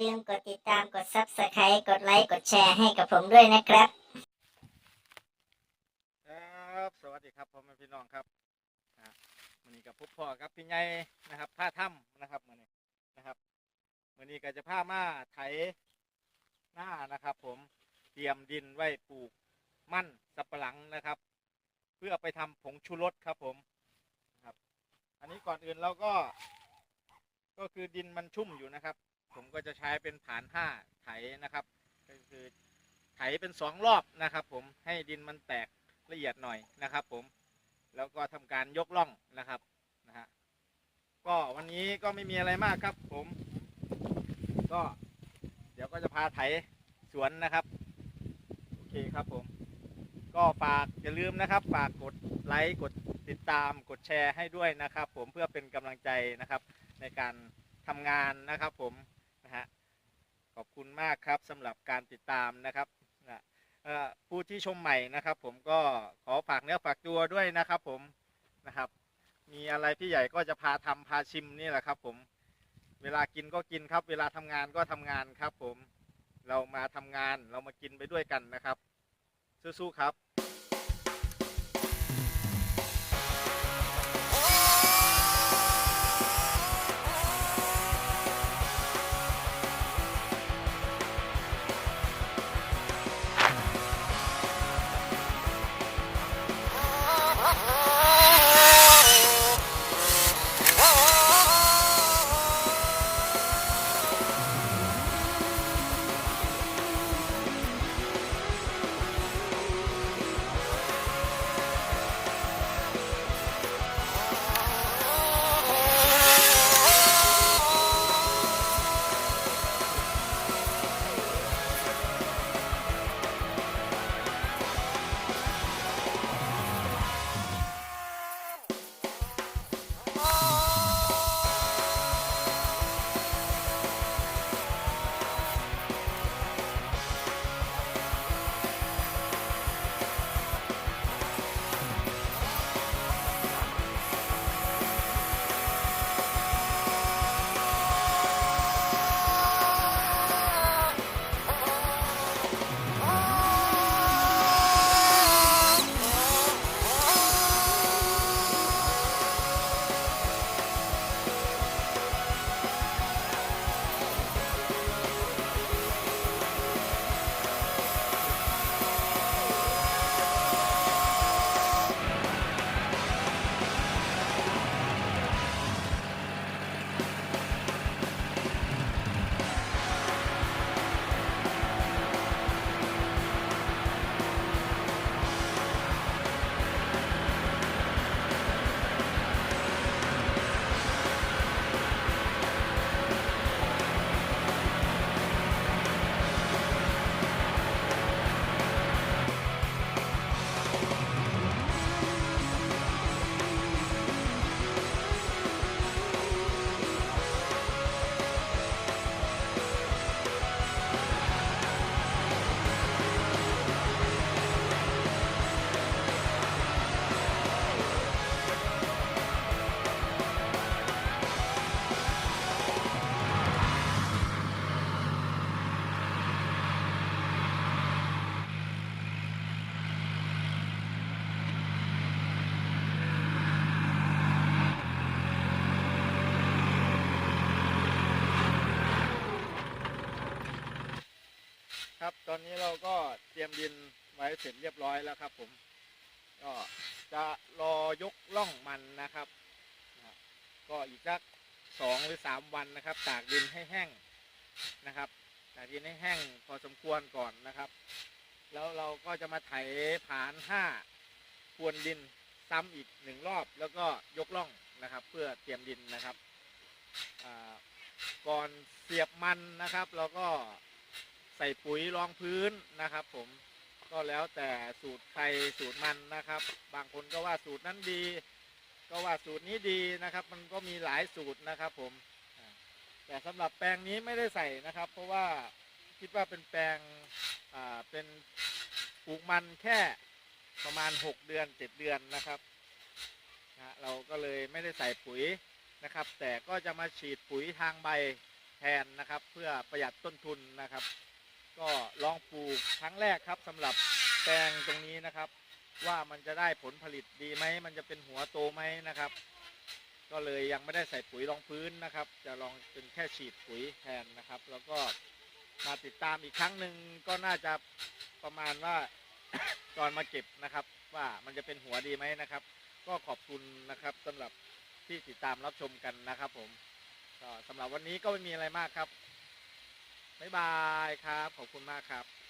ลืมกดติดตามกด Subscribe กดไลค์ กดแชร์ให้กับผมด้วยนะครับ ครับสวัสดีครับพ่อแม่พี่น้องครับนะวันนี้กับพบพ่อครับพี่ใหญ่นะครับผ้าถ้ำนะครับวันนี้นะครับวันนี้ก็จะผ้ามาไถหน้านะครับ ผมเตรียมดินไว้ปลูกมั่นสับปะหลังนะครับ เพื่อไปทำผงชูรสครับผมนะครับ อันนี้ก่อนอื่นเราก็ ก็คือดินมันชุ่มอยู่นะครับ ผมก็จะใช้เป็นผานห้าไถนะครับ ก็คือไถเป็นสองรอบนะครับ ผมให้ดินมันแตกละเอียดหน่อยนะครับ ผมแล้วก็ทำการยกล่องนะครับนะฮะก็วันนี้ก็ไม่มีอะไรมากครับผม ก็เดี๋ยวก็จะพาไถสวนนะครับ โอเคครับผม ก็ฝากอย่าลืมนะครับ ฝากกดไลค์กดติดตามกดแชร์ให้ด้วยนะครับ ผมเพื่อเป็นกำลังใจนะครับ ในการทำงานนะครับ ผม ฮะขอบคุณมากครับสำหรับการติดตามนะครับนะผู้ที่ชมใหม่นะครับ ผมก็ขอฝากเนื้อฝากตัวด้วยนะครับ ผมนะครับ มีอะไรพี่ใหญ่ก็จะพาทำพาชิมนี่แหละครับ ผม เวลากินก็กินครับ เวลาทำงานก็ทำงานครับ ผมเรามาทำงานเรามากินไปด้วยกันนะครับสู้ๆครับ ครับ ตอนนี้เราก็เตรียมดินไว้เสร็จเรียบร้อยแล้วครับ ผม ก็จะรอยกล่องมันนะครับ ก็อีกสักสองหรือสามวันนะครับ ตากดินให้แห้งนะครับ ตากดินให้แห้งพอสมควรก่อนนะครับ แล้วเราก็จะมาไถผานห้าพรวนดินซ้ำอีกหนึ่งรอบ แล้วก็ยกล่องนะครับ เพื่อเตรียมดินนะครับก่อนเสียบมันนะครับ เราก็ ใส่ปุ๋ยรองพื้นนะครับ ผมก็แล้วแต่สูตรใครสูตรมันนะครับ บางคนก็ว่าสูตรนั้นดี ก็ว่าสูตรนี้ดีนะครับ มันก็มีหลายสูตรนะครับ ผมแต่สำหรับแปลงนี้ไม่ได้ใส่นะครับ เพราะว่าคิดว่าเป็นแปลงอ่าเป็นปลูกมันแค่ประมาณ 6 เดือน 7 เดือนนะครับนะเราก็เลยไม่ได้ใส่ปุ๋ยนะครับ แต่ก็จะมาฉีดปุ๋ยทางใบแทนนะครับ เพื่อประหยัดต้นทุนนะครับ ก็ลองปลูกครั้งแรกครับสำหรับแปลงตรงนี้นะครับ ว่ามันจะได้ผลผลิตดีไหมมันจะเป็นหัวโตไหมนะครับ ก็เลยยังไม่ได้ใส่ปุ๋ยรองพื้นนะครับ จะลองเป็นแค่ฉีดปุ๋ยแทนนะครับ แล้วก็มาติดตามอีกครั้งหนึ่งก็น่าจะประมาณว่าตอนมาเก็บนะครับ ว่ามันจะเป็นหัวดีไหมนะครับ ก็ขอบคุณนะครับสำหรับที่ติดตามรับชมกันนะครับ ผมก็สำหรับวันนี้ก็ไม่มีอะไรมากครับ บ๊ายบายครับ ขอบคุณมากครับ